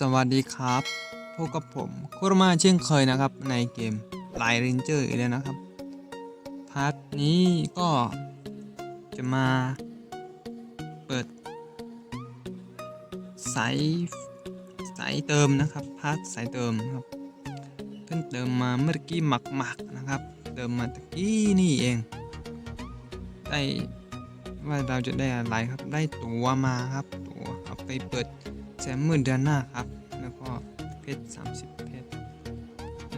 สวัสดีครับพบกับผมคุรมาเช่นเคยนะครับในเกมไลเรนเจอร์อีกแล้วนะครับ พาร์ทนี้ก็จะมาเปิดสายสายเติมนะครับพาร์ทสายเติมครับ เพิ่งเติมมาเมื่อกี้หมักๆนะครับ เติมมาตะกี้นี่เอง ได้ว่าเราจะได้อะไรครับได้ตัวมาครับตัวเอาไปเปิด แซมมือเดือนหน้าครับ แล้วก็เพชร30 เพชร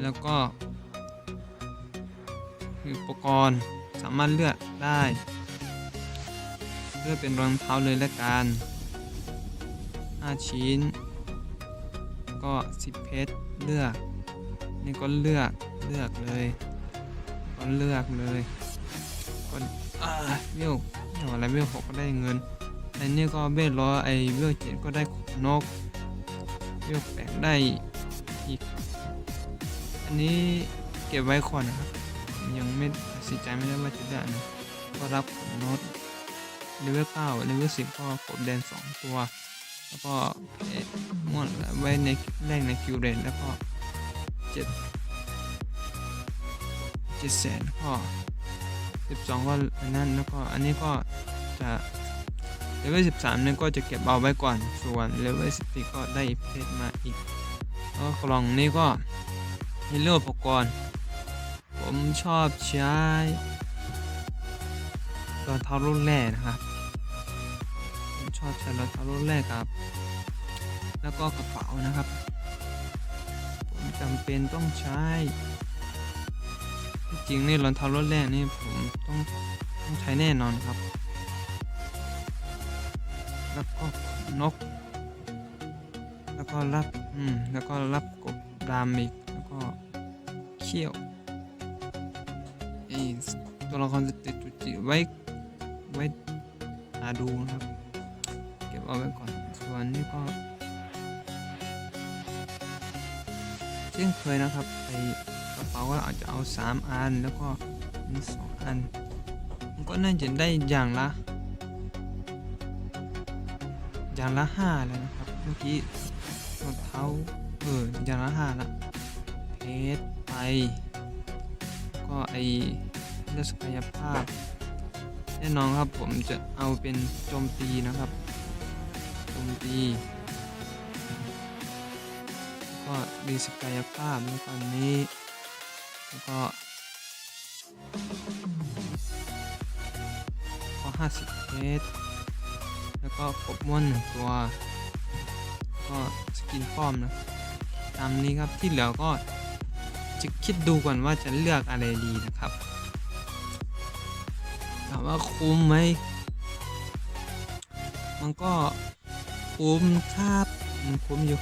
แล้วก็อุปกรณ์สามารถเลือกได้ เลือกเป็นรองเท้าเลยละกัน 5 ชิ้น ก็ 10 เพชร เลือก นี่ก็เลือกเลือกเลย ก็เลือกเลยก็อ่าเวลเวลอะไรเวลหกก็ได้เงิน ไอ้นี่ก็เวลร้อไอเวลเจ็ดก็ได้ขนนกเวลแปดได้อีกอันนี้เก็บไว้ก่อนนะครับ ยังไม่ตัดสินใจไม่ได้ว่าจะได้นไหนก็รับขนนกเลเวลเก้าเลเวลสิบก็กบแดนสองตัว แล้วก็ม่วนไว้ในแรกในคิวเรนแล้วก็เจ็ดเจ็ดแสนก็สิบสองก็อันนั้นแล้วก็อันนี้ก็จะ เลเวลสิบสามเนี่ยก็จะเก็บเอาไว้ก่อน ส่วนเลเวลสิบสี่ก็ได้เพชรมาอีกแล้วกล่องนี้ก็ให้เลือกอุปกรณ์ ผมชอบใช้รองเท้ารุ่นแรกนะครับ ผมชอบใช้รองเท้ารุ่นแรกครับ แล้วก็กระเป๋านะครับ ผมจำเป็นต้องใช้ที่จริงนี่รองเท้ารถแรกนี่ผมต้องต้องใช้แน่นอนครับ แล้วก็นก แล้วก็รับอืมแล้วก็รับกบรามอีกแล้วก็เขี้ยวไอ้ตัวละครสติจุจิไว้ไว้หาดูนะครับ เก็บเอาไว้ก่อนส่วนนี้ก็เช่นเคยนะครับไอกระเป๋าก็อาจจะเอา 3 อันแล้วก็นี่สองอัน มันก็น่าจะได้อย่างละ ยางละห้าแล้วนะครับ เมื่อกี้รองเท้าเออยางละห้าละเพชรไป ก็ไอเรื่องศักยภาพแน่นอนครับผมจะเอาเป็นโจมตีนะครับโจมตีก็ดีศักยภาพแล้วก็อันนี้แล้วก็ก็ห้าสิบเพชร ก็กบม้วนหนึ่งตัว ก็สกินป้อมนะ ตามนี้ครับที่เหลือก็จะคิดดูก่อนว่าจะเลือกอะไรดีนะครับ ถามว่าคุ้มไหม มันก็คุ้มครับมันคุ้มอยู่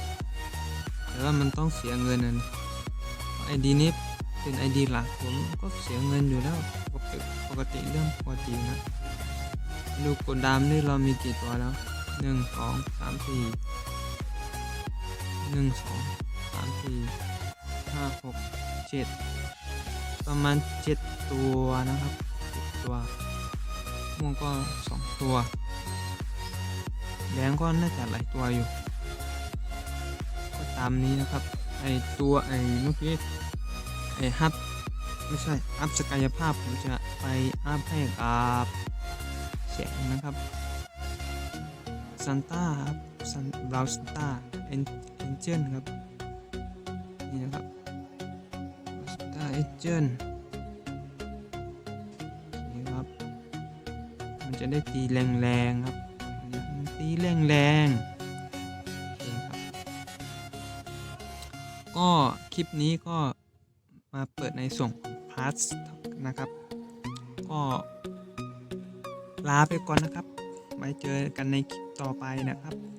แต่ว่ามันต้องเสียเงินนั่นไอดีนี้เป็นไอดีหลักผมก็เสียเงินอยู่แล้วปกติปกติเรื่องปกตินะ ดูกดดามนี่เรามีกี่ตัวแล้วหนึ่งสองสามสี่หนึ่งสองสามสี่ห้าหกเจ็ดประมาณเจ็ดตัวนะครับเจ็ดตัวม่วงก็สองตัวแดงก็น่าจะหลายตัวอยู่ ก็ตามนี้นะครับไอตัวไอเมื่อกี้ไอฮับไม่ใช่อัพศักยภาพผมจะไปอัพให้กับ แสงนะครับซันต้าครับซันบราวซันต้าเอ็นเอ็นเจนครับนี่นะครับซันต้าเอ็นเจนนี่ครับ มันจะได้ตีแรงๆครับตีแรงๆโอเคครับก็คลิปนี้ก็มาเปิดในส่วนของพาร์ทนะครับ ก็ ลาไปก่อนนะครับ ไว้เจอกันในคลิปต่อไปนะครับ